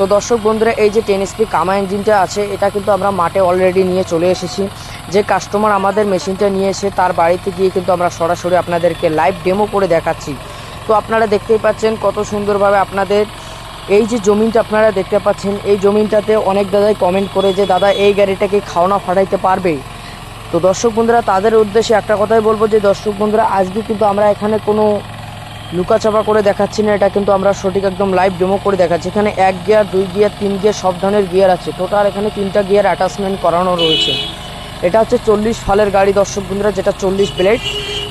তো দর্শক বন্ধুরা, এই যে টেন স্পি কামা ইঞ্জিনটা আছে, এটা কিন্তু আমরা মাঠে অলরেডি নিয়ে চলে এসেছি। যে কাস্টমার আমাদের মেশিনটা নিয়ে এসে তার বাড়িতে গিয়ে কিন্তু আমরা সরাসরি আপনাদেরকে লাইভ ডেমো করে দেখাচ্ছি। তো আপনারা দেখতেই পাচ্ছেন কত সুন্দরভাবে আপনাদের এই যে জমিনটা আপনারা দেখতে পাচ্ছেন। এই জমিনটাতে অনেক দাদাই কমেন্ট করে যে, দাদা, এই গাড়িটাকে খাওয়ানো ফাটাইতে পারবে? তো দর্শক বন্ধুরা, তাদের উদ্দেশ্যে একটা কথাই বলব যে, দর্শক বন্ধুরা, আজকে কিন্তু আমরা এখানে কোনো লুকাচাপা করে দেখাচ্ছি না, এটা কিন্তু আমরা সঠিক একদম লাইভ ডেমো করে দেখাচ্ছি। এখানে এক গিয়ার দুই গিয়ার তিন গিয়ার সব ধরনের গিয়ার আছে। টোটাল এখানে তিনটা গিয়ার অ্যাটাচমেন্ট করানো রয়েছে। এটা হচ্ছে চল্লিশ ফালের গাড়ি, দর্শক বন্ধুরা, যেটা চল্লিশ প্লেট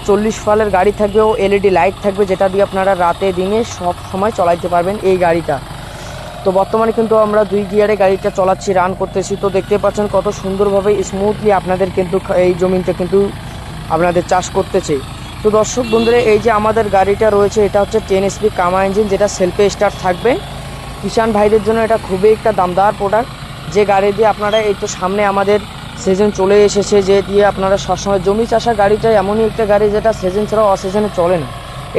চল্লিশ ফালের গাড়ি থাকবে, ও এলইডি লাইট থাকবে, যেটা দিয়ে আপনারা রাতে, দিনে সব সময় চলাইতে পারবেন এই গাড়িটা। তো বর্তমানে কিন্তু আমরা দুই গিয়ারে গাড়িটা চলাচ্ছি রান করতেছি। তো দেখতে পাচ্ছেন কত সুন্দরভাবে স্মুথলি আপনাদের কিন্তু এই জমিনটা কিন্তু আপনাদের চাষ করতেছে। তো দর্শক বন্ধুরা, এই যে আমাদের গাড়িটা রয়েছে, এটা হচ্ছে টেন এসপি কামা ইঞ্জিন যেটা সেলফে স্টার্ট থাকবে। কিষান ভাইদের জন্য এটা খুবই একটা দামদার প্রোডাক্ট যে গাড়ি দিয়ে আপনারা এই তো সামনে আমাদের সিজন চলে এসেছে, যে দিয়ে আপনারা সবসময় জমি চাষা গাড়িটা এমনই একটা গাড়ি যেটা সিজন ছাড়াও অসিজনে চলে না।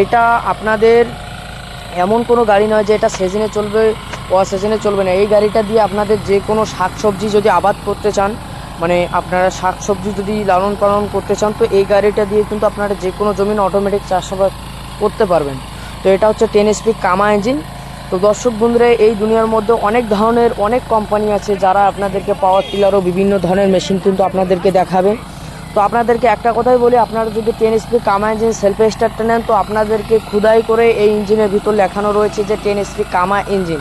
এটা আপনাদের এমন কোনো গাড়ি নয় যে এটা সিজনে চলবে ও সিজনে চলবে না। এই গাড়িটা দিয়ে আপনাদের যে কোনো শাকসবজি যদি আবাদ করতে চান মানে আপনারা শাকসবজি যদি লালন পালন করতে চান, তো এই গাড়িটা দিয়ে কিন্তু আপনারা যে কোনো জমিন অটোমেটিক চাষাবাদ করতে পারবেন। তো এটা হচ্ছে টেন স্পি কামা ইঞ্জিন তো দর্শক বন্ধুরা, এই দুনিয়ার মধ্যে অনেক ধরনের অনেক কোম্পানি আছে যারা আপনাদেরকে পাওয়ার টিলারও বিভিন্ন ধরনের মেশিন কিন্তু আপনাদেরকে দেখাবে। তো আপনাদেরকে একটা কথাই বলি, আপনারা যদি টেন স্পি কামা ইঞ্জিন সেলফ স্টার্টটা নেন, তো আপনাদেরকে খুদাই করে এই ইঞ্জিনের ভিতর লেখানো রয়েছে যে টেন স্পি কামা ইঞ্জিন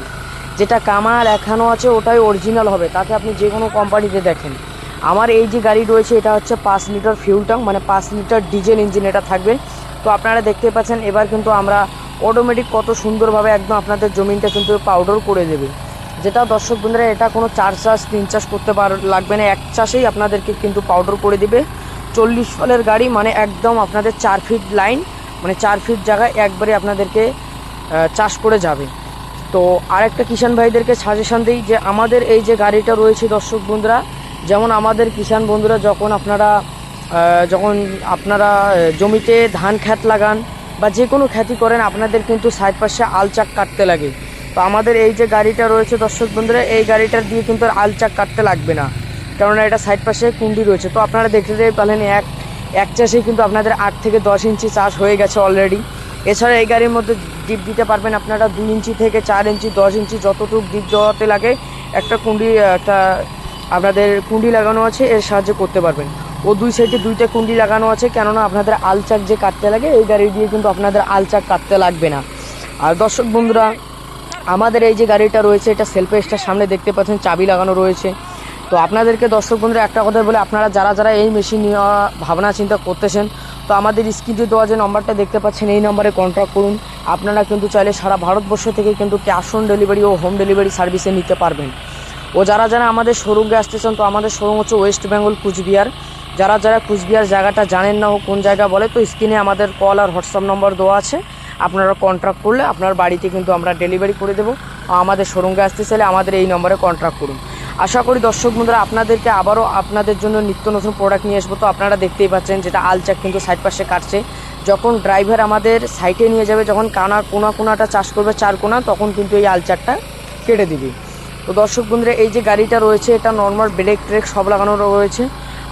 যেটা কামা লেখানো আছে, ওটাই অরিজিনাল হবে, তাকে আপনি যে কোনো কোম্পানিতে দেখেন। আমার এই যে গাড়ি রয়েছে, এটা হচ্ছে পাঁচ লিটার ফিউল ট্যাঙ্ক মানে পাঁচ লিটার ডিজেল ইঞ্জিন এটা থাকবে। তো আপনারা দেখতে পাচ্ছেন, এবার কিন্তু আমরা অটোমেটিক কত সুন্দরভাবে একদম আপনাদের জমিনটা কিন্তু পাউডার করে দেবে। যেটা দর্শক বন্ধুরা, এটা কোনো চার চাষ, তিন চাষ করতে পার, লাগবে না, এক চাষেই আপনাদেরকে কিন্তু পাউডার করে দিবে। চল্লিশ ফলের গাড়ি মানে একদম আপনাদের চার ফিট লাইন মানে চার ফিট জায়গায় একবারে আপনাদেরকে চাষ করে যাবে। তো আরেকটা কিষান ভাইদেরকে সাজেশন দিই যে, আমাদের এই যে গাড়িটা রয়েছে দর্শক বন্ধুরা যেমন আমাদের কিষান বন্ধুরা যখন আপনারা যখন আপনারা জমিতে ধান খ্যাত লাগান বা যে কোনো খ্যাতি করেন, আপনাদের কিন্তু সাইড পাশে আলচাক কাটতে লাগে। তো আমাদের এই যে গাড়িটা রয়েছে দর্শক বন্ধুরা, এই গাড়িটার দিয়ে কিন্তু আলচাক কাটতে লাগবে না। কেননা এটা সাইড পাশে কুন্ডি রয়েছে। তো আপনারা দেখতে পারলেন এক এক চাষেই কিন্তু আপনাদের আট থেকে দশ ইঞ্চি চাষ হয়ে গেছে অলরেডি এছাড়া এই গাড়ির মধ্যে ডিপ দিতে পারবেন আপনারা দুই ইঞ্চি থেকে চার ইঞ্চি, দশ ইঞ্চি যতটুকু ডিপ দেওয়াতে লাগে, একটা কুন্ডি, একটা আপনাদের কুন্ডি লাগানো আছে, এর সাহায্যে করতে পারবেন। ও দুই সাইডে দুইটা কুন্ডি লাগানো আছে, কেননা আপনাদের আলচাক যে কাটতে লাগে, এই গাড়ি দিয়ে কিন্তু আপনাদের আলচাক কাটতে লাগবে না। আর দর্শক বন্ধুরা, আমাদের এই যে গাড়িটা রয়েছে, এটা সেলফ সামনে দেখতে পাচ্ছেন, চাবি লাগানো রয়েছে। তো আপনাদেরকে দর্শক বন্ধুরা, একটা কথা বলে, আপনারা যারা যারা এই মেশিন নেওয়া ভাবনা চিন্তা করতেছেন, তো আমাদের স্ক্রিনে দেওয়া যে নম্বরটা দেখতে পাচ্ছেন, এই নম্বরে কন্ট্যাক্ট করুন। আপনারা কিন্তু চাইলে সারা ভারতবর্ষ থেকে কিন্তু ক্যাশ অন ডেলিভারি ও হোম ডেলিভারি সার্ভিসে নিতে পারবেন। ও যারা যারা আমাদের শোরুমে আসতে চান তো আমাদের শোরুম হচ্ছে ওয়েস্ট বেঙ্গল কুচবিহার যারা যারা কুচবিহার জায়গাটা জানেন না ও কোন জায়গা বলে, তো স্ক্রিনে আমাদের কল আর হোয়াটসঅ্যাপ নম্বর দেওয়া আছে। আপনারা কন্ট্যাক্ট করলে আপনার বাড়িতে কিন্তু আমরা ডেলিভারি করে দেবো। আমাদের শোরুমে আসতে চাইলে আমাদের এই নম্বরে কন্ট্যাক্ট করুন। আশা করি দর্শক বন্ধুরা, আপনাদেরকে আবারও আপনাদের জন্য নিত্য নতুন প্রোডাক্ট নিয়ে আসব। তো আপনারা দেখতেই পাচ্ছেন যেটা আলচাক কিন্তু সাইড পাশে কাটছে। যখন ড্রাইভার আমাদের সাইটে নিয়ে যাবে, যখন কানা কোনা কোনাটা চাষ করবে চার কোনা, তখন কিন্তু এই আলচাকটা কেটে দিবে। তো দর্শক বন্ধুরা, এই যে গাড়িটা রয়েছে, এটা নর্মাল ব্রেক ট্রেক সব লাগানো রয়েছে।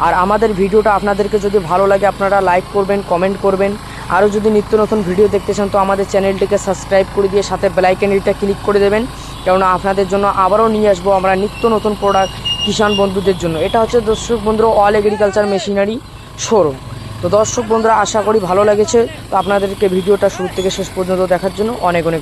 আর আমাদের ভিডিওটা আপনাদেরকে যদি ভালো লাগে, আপনারা লাইক করবেন কমেন্ট করবেন। আরও যদি নিত্য নতুন ভিডিও দেখতে চান, তো আমাদের চ্যানেলটিকে সাবস্ক্রাইব করে দিয়ে সাথে বেলাইকেনটা ক্লিক করে দেবেন। কেননা আপনাদের জন্য আবারও নিয়ে আসব আমরা নিত্য নতুন প্রোডাক্ট কিষাণ বন্ধুদের জন্য। এটা হচ্ছে দর্শক বন্ধুরা অল এগ্রিকালচার মেশিনারি শোরুম তো দর্শক বন্ধুরা, আশা করি ভালো লেগেছে। তো আপনাদেরকে ভিডিওটা শুরু থেকে শেষ পর্যন্ত দেখার জন্য অনেক অনেক